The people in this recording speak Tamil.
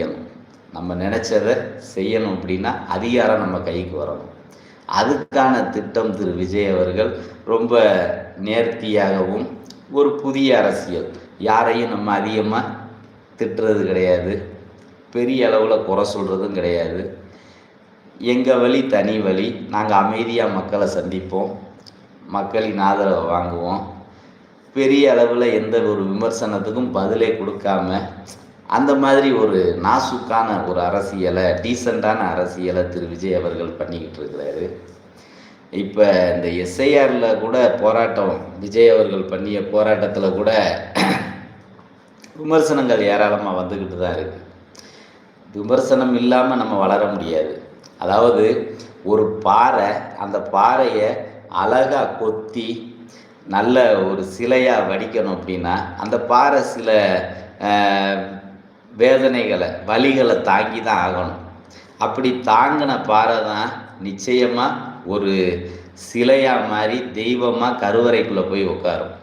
செய்யணும். நம்ம நினச்சதை செய்யணும் அப்படின்னா அதிகாரம் நம்ம கைக்கு வரணும். அதுக்கான திட்டம் திரு. விஜய் அவர்கள் ரொம்ப நேர்த்தியாகவும் ஒரு புதிய அரசியல். யாரையும் நம்ம அதிகமாக திட்டுறது கிடையாது. பெரிய அளவில் குறை சொல்கிறதும் கிடையாது. எங்கள் வழி தனி வழி. நாங்கள் அமைதியாக மக்களை சந்திப்போம். மக்களின் ஆதரவை வாங்குவோம். பெரிய அளவில் எந்த ஒரு விமர்சனத்துக்கும் பதிலே கொடுக்காம அந்த மாதிரி ஒரு நாசுக்கான ஒரு அரசியலை டீசெண்டான அரசியலை திரு. விஜய் அவர்கள் பண்ணிக்கிட்டு இருக்கிறாரு. இப்போ இந்த எஸ்ஐஆரில் கூட போராட்டம் விஜய் அவர்கள் பண்ணிய போராட்டத்தில் கூட விமர்சனங்கள் ஏராளமாக வந்துக்கிட்டு தான் இருக்குது விமர்சனம் இல்லாமல் நம்ம வளர முடியாது. அதாவது ஒரு பாறை அந்த பாறையை அழகாக கொத்தி நல்ல ஒரு சிலையாக வடிக்கணும் அப்படின்னா அந்த பாறை சில வேதனைகளை வலிகளை தாங்கி தான் ஆகணும். அப்படி தாங்கின பாறை தான் நிச்சயமாக ஒரு சிலையாக மாறி தெய்வமாக கருவறைக்குள்ளே போய் உட்காரும்.